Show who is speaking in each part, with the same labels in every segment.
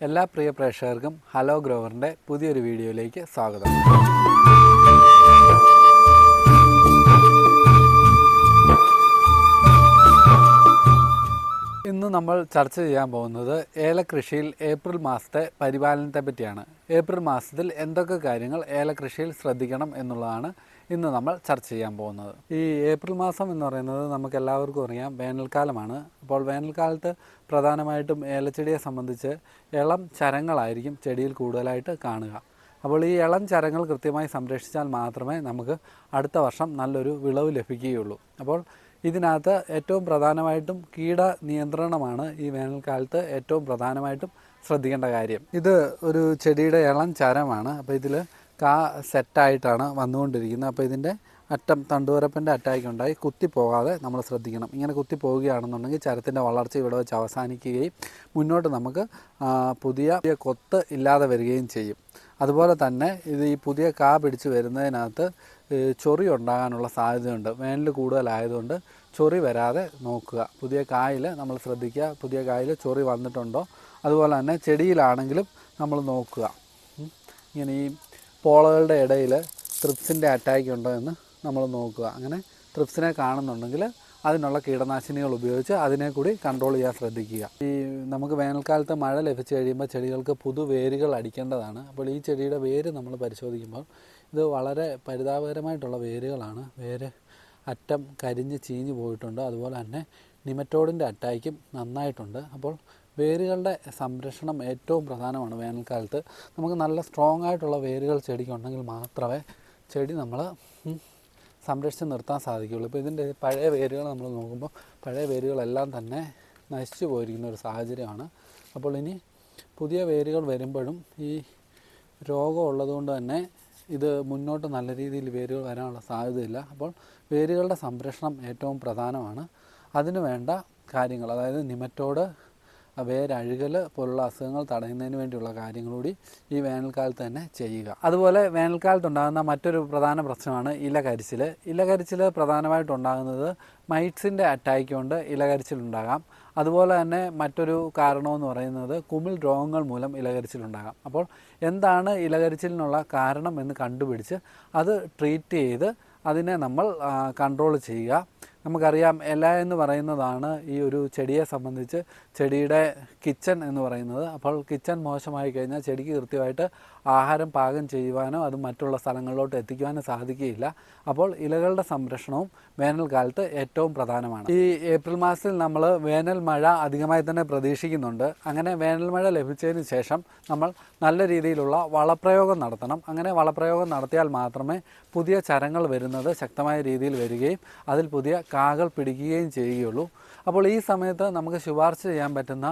Speaker 1: എല്ലാ പ്രിയ പ്രേക്ഷകർക്കും ഹലോ ഗ്രോവറിന്റെ പുതിയൊരു വീഡിയോയിലേക്ക് സ്വാഗതം. നമ്മൾ ചർച്ച ചെയ്യാൻ പോകുന്നത് ഏലകൃഷിയിൽ ഏപ്രിൽ മാസത്തെ പരിപാലനത്തെ പറ്റിയാണ്. ഏപ്രിൽ മാസത്തിൽ എന്തൊക്കെ കാര്യങ്ങൾ ഏലകൃഷിയിൽ ശ്രദ്ധിക്കണം എന്നുള്ളതാണ് ഇന്ന് നമ്മൾ ചർച്ച ചെയ്യാൻ പോകുന്നത്. ഈ ഏപ്രിൽ മാസം എന്ന് പറയുന്നത് നമുക്ക് എല്ലാവർക്കും അറിയാം വേനൽക്കാലമാണ്. അപ്പോൾ വേനൽക്കാലത്ത് പ്രധാനമായിട്ടും ഏലച്ചെടിയെ സംബന്ധിച്ച് ഇളം ചരങ്ങളായിരിക്കും ചെടിയിൽ കൂടുതലായിട്ട് കാണുക. അപ്പോൾ ഈ ഇളം ചരങ്ങൾ കൃത്യമായി സംരക്ഷിച്ചാൽ മാത്രമേ നമുക്ക് അടുത്ത വർഷം നല്ലൊരു വിളവ് ലഭിക്കുകയുള്ളൂ. അപ്പോൾ ഇതിനകത്ത് ഏറ്റവും പ്രധാനമായിട്ടും കീട നിയന്ത്രണമാണ് ഈ വേനൽക്കാലത്ത് ഏറ്റവും പ്രധാനമായിട്ടും ശ്രദ്ധിക്കേണ്ട കാര്യം. ഇത് ഒരു ചെടിയുടെ ഇളം ചരമാണ്. അപ്പോൾ ഇതിൽ കാ സെറ്റായിട്ടാണ് വന്നുകൊണ്ടിരിക്കുന്നത്. അപ്പോൾ ഇതിന്റെ അറ്റം തണ്ടുവരപ്പന്റെ അറ്റാക്ക് ഉണ്ടായി കുത്തി പോകാതെ നമ്മൾ ശ്രദ്ധിക്കണം. ഇങ്ങനെ കുത്തി പോവുകയാണെന്നുണ്ടെങ്കിൽ ചരത്തിന്റെ വളർച്ച ഇവിടെ വെച്ച് അവസാനിക്കുകയും മുന്നോട്ട് നമുക്ക് പുതിയ കൊത്ത് ഇല്ലാതെ വരികയും ചെയ്യും. അതുപോലെ തന്നെ ഇത് ഈ പുതിയ കാ പിടിച്ച് വരുന്നതിനകത്ത് ചൊറി ഉണ്ടാകാനുള്ള സാധ്യതയുണ്ട്. വേനൽ കൂടുതലായതുകൊണ്ട് ചൊറി വരാതെ നോക്കുക. പുതിയ കായിൽ നമ്മൾ ശ്രദ്ധിക്കുക. പുതിയ കായിൽ ചൊറി വന്നിട്ടുണ്ടോ? അതുപോലെ തന്നെ ചെടിയിലാണെങ്കിലും നമ്മൾ നോക്കുക. ഇങ്ങനെ ഈ പോളകളുടെ ഇടയിൽ ത്രിപ്സിന്റെ അറ്റാക്ക് ഉണ്ടോ എന്ന് നമ്മൾ നോക്കുക. അങ്ങനെ ത്രിപ്സിനെ കാണുന്നുണ്ടെങ്കിൽ അതിനുള്ള കീടനാശിനികൾ ഉപയോഗിച്ച് അതിനെ കൂടി കൺട്രോൾ ചെയ്യാൻ ശ്രദ്ധിക്കുക. ഈ നമുക്ക് വേനൽക്കാലത്ത് മഴ ലഭിച്ചു കഴിയുമ്പോൾ ചെടികൾക്ക് പുതുവേരുകൾ അടിക്കേണ്ടതാണ്. അപ്പോൾ ഈ ചെടിയുടെ വേര് നമ്മൾ പരിശോധിക്കുമ്പോൾ ഇത് വളരെ പരിതാപകരമായിട്ടുള്ള വേരുകളാണ്. വേര് അറ്റം കരിഞ്ഞ് ചീഞ്ഞ് പോയിട്ടുണ്ട്. അതുപോലെ തന്നെ നിമറ്റോഡിന്റെ അറ്റാക്കും നന്നായിട്ടുണ്ട്. അപ്പോൾ വേരുകളുടെ സംരക്ഷണം ഏറ്റവും പ്രധാനമാണ് വേനൽക്കാലത്ത്. നമുക്ക് നല്ല സ്ട്രോങ് ആയിട്ടുള്ള വേരുകൾ ചെടിക്കുണ്ടെങ്കിൽ മാത്രമേ ചെടി നമ്മൾ സംരക്ഷിച്ച് നിർത്താൻ സാധിക്കുകയുള്ളൂ. ഇപ്പോൾ ഇതിന്റെ പഴയ വേരുകൾ നമ്മൾ നോക്കുമ്പോൾ പഴയ വേരുകളെല്ലാം തന്നെ നശിച്ചു പോയിരിക്കുന്ന ഒരു സാഹചര്യമാണ്. അപ്പോൾ ഇനി പുതിയ വേരുകൾ വരുമ്പോഴും ഈ രോഗം ഉള്ളതുകൊണ്ട് തന്നെ ഇത് മുന്നോട്ട് നല്ല രീതിയിൽ വേരുകൾ വരാനുള്ള സാധ്യതയില്ല. അപ്പോൾ വേരുകളുടെ സംരക്ഷണം ഏറ്റവും പ്രധാനമാണ്. അതിനു വേണ്ട കാര്യങ്ങൾ അതായത് നിമറ്റോട് വേരഴുകൽ പോലുള്ള അസുഖങ്ങൾ തടയുന്നതിന് വേണ്ടിയുള്ള കാര്യങ്ങൾ കൂടി ഈ വേനൽക്കാലത്ത് തന്നെ ചെയ്യുക. അതുപോലെ വേനൽക്കാലത്തുണ്ടാകുന്ന മറ്റൊരു പ്രധാന പ്രശ്നമാണ് ഇലകരിച്ചിൽ. ഇലകരിച്ചിൽ പ്രധാനമായിട്ടുണ്ടാകുന്നത് മൈറ്റ്സിന്റെ അറ്റാക്ക് കൊണ്ട് ഇലകരിച്ചിലുണ്ടാകാം അതുപോലെ തന്നെ മറ്റൊരു കാരണമെന്ന് പറയുന്നത് കുമിൾ രോഗങ്ങൾ മൂലം ഇലകരിച്ചിലുണ്ടാകാം അപ്പോൾ എന്താണ് ഇലകരിച്ചിലിനുള്ള കാരണം എന്ന് കണ്ടുപിടിച്ച് അത് ട്രീറ്റ് ചെയ്ത് അതിനെ നമ്മൾ കൺട്രോൾ ചെയ്യുക. നമുക്കറിയാം ഇല എന്ന് പറയുന്നതാണ് ഈ ഒരു ചെടിയെ സംബന്ധിച്ച് ചെടിയുടെ കിച്ചൺ എന്ന് പറയുന്നത്. അപ്പോൾ കിച്ചൺ മോശമായി കഴിഞ്ഞാൽ ചെടിക്ക് കൃത്യമായിട്ട് ആഹാരം പാകം ചെയ്യുവാനോ അത് മറ്റുള്ള സ്ഥലങ്ങളിലോട്ട് എത്തിക്കുവാനോ സാധിക്കുകയില്ല. അപ്പോൾ ഇലകളുടെ സംരക്ഷണവും വേനൽക്കാലത്ത് ഏറ്റവും പ്രധാനമാണ്. ഈ ഏപ്രിൽ മാസത്തിൽ നമ്മൾ വേനൽ മഴ അധികമായി തന്നെ പ്രതീക്ഷിക്കുന്നുണ്ട്. അങ്ങനെ വേനൽ മഴ ലഭിച്ചതിന് ശേഷം നമ്മൾ നല്ല രീതിയിലുള്ള വളപ്രയോഗം നടത്തണം. അങ്ങനെ വളപ്രയോഗം നടത്തിയാൽ മാത്രമേ പുതിയ ചരങ്ങൾ വരുന്നത് ശക്തമായ രീതിയിൽ വരികയും അതിൽ പുതിയ കാകൾ പിടിക്കുകയും ചെയ്യുകയുള്ളൂ. അപ്പോൾ ഈ സമയത്ത് നമുക്ക് ശുപാർശ ചെയ്യാൻ പറ്റുന്ന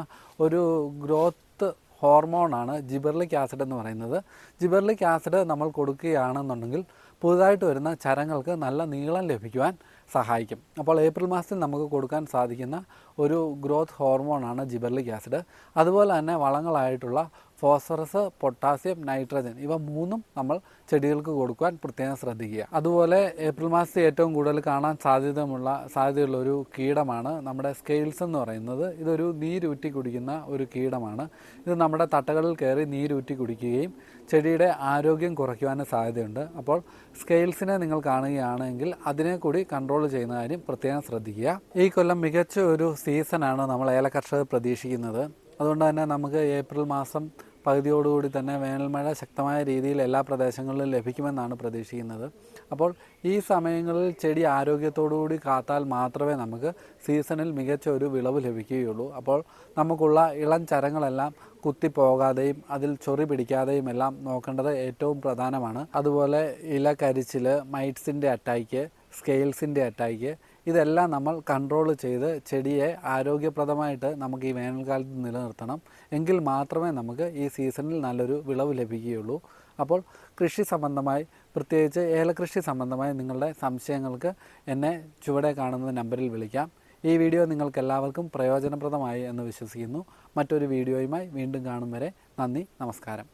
Speaker 1: ഒരു ഗ്രോത്ത് ഹോർമോണാണ് ജിബർലിക് ആസിഡ് എന്ന് പറയുന്നത്. ജിബർലിക് ആസിഡ് നമ്മൾ കൊടുക്കുകയാണെന്നുണ്ടെങ്കിൽ പുതുതായിട്ട് വരുന്ന ചരങ്ങൾക്ക് നല്ല നീളം ലഭിക്കുവാൻ സഹായിക്കും. അപ്പോൾ ഏപ്രിൽ മാസത്തിൽ നമുക്ക് കൊടുക്കാൻ സാധിക്കുന്ന ഒരു ഗ്രോത്ത് ഹോർമോണാണ് ജിബർലിക് ആസിഡ്. അതുപോലെ തന്നെ വളങ്ങളായിട്ടുള്ള ഫോസ്ഫറസ് പൊട്ടാസ്യം നൈട്രജൻ ഇവ മൂന്നും നമ്മൾ ചെടികൾക്ക് കൊടുക്കുവാൻ പ്രത്യേകം ശ്രദ്ധിക്കുക. അതുപോലെ ഏപ്രിൽ മാസത്തിൽ ഏറ്റവും കൂടുതൽ കാണാൻ സാധ്യതയുള്ള സാധ്യതയുള്ള ഒരു കീടമാണ് നമ്മുടെ സ്കെയിൽസ് എന്ന് പറയുന്നത്. ഇതൊരു നീരൂറ്റി കുടിക്കുന്ന ഒരു കീടമാണ്. ഇത് നമ്മുടെ തട്ടകളിൽ കയറി നീരൂറ്റി കുടിക്കുകയും ചെടിയുടെ ആരോഗ്യം കുറയ്ക്കുവാനും സാധ്യതയുണ്ട്. അപ്പോൾ സ്കെയിൽസിനെ നിങ്ങൾ കാണുകയാണെങ്കിൽ അതിനെ കൂടി കൺട്രോൾ ചെയ്യുന്ന കാര്യം പ്രത്യേകം ശ്രദ്ധിക്കുക. ഈ കൊല്ലം മികച്ച ഒരു സീസണാണ് നമ്മൾ ഏല കർഷകർ പ്രതീക്ഷിക്കുന്നത്. അതുകൊണ്ട് തന്നെ നമുക്ക് ഏപ്രിൽ മാസം പകുതിയോടുകൂടി തന്നെ വേനൽമഴ ശക്തമായ രീതിയിൽ എല്ലാ പ്രദേശങ്ങളിലും ലഭിക്കുമെന്നാണ് പ്രതീക്ഷിക്കുന്നത്. അപ്പോൾ ഈ സമയങ്ങളിൽ ചെടി ആരോഗ്യത്തോടുകൂടി കാത്താൽ മാത്രമേ നമുക്ക് സീസണിൽ മികച്ച ഒരു വിളവ് ലഭിക്കുകയുള്ളൂ. അപ്പോൾ നമുക്കുള്ള ഇളം ചരങ്ങളെല്ലാം കുത്തിപ്പോകാതെയും അതിൽ ചൊറി പിടിക്കാതെയും എല്ലാം നോക്കേണ്ടത് ഏറ്റവും പ്രധാനമാണ്. അതുപോലെ ഇല കരിച്ചിൽ മൈറ്റ്സിന്റെ അറ്റാക്ക് സ്കെയിൽസിന്റെ അറ്റാക്ക് ഇതെല്ലാം നമ്മൾ കൺട്രോൾ ചെയ്ത് ചെടിയെ ആരോഗ്യപ്രദമായിട്ട് നമുക്ക് ഈ വേനൽക്കാലത്ത് നിലനിർത്തണം. എങ്കിൽ മാത്രമേ നമുക്ക് ഈ സീസണിൽ നല്ലൊരു വിളവ് ലഭിക്കുകയുള്ളൂ. അപ്പോൾ കൃഷി സംബന്ധമായി പ്രത്യേകിച്ച് ഏലകൃഷി സംബന്ധമായി നിങ്ങളുടെ സംശയങ്ങൾക്ക് എന്നെ ചുവടെ കാണുന്ന നമ്പറിൽ വിളിക്കാം. ഈ വീഡിയോ നിങ്ങൾക്ക് എല്ലാവർക്കും പ്രയോജനപ്രദമായി എന്ന് വിശ്വസിക്കുന്നു. മറ്റൊരു വീഡിയോയുമായി വീണ്ടും കാണും വരെ നന്ദി നമസ്കാരം.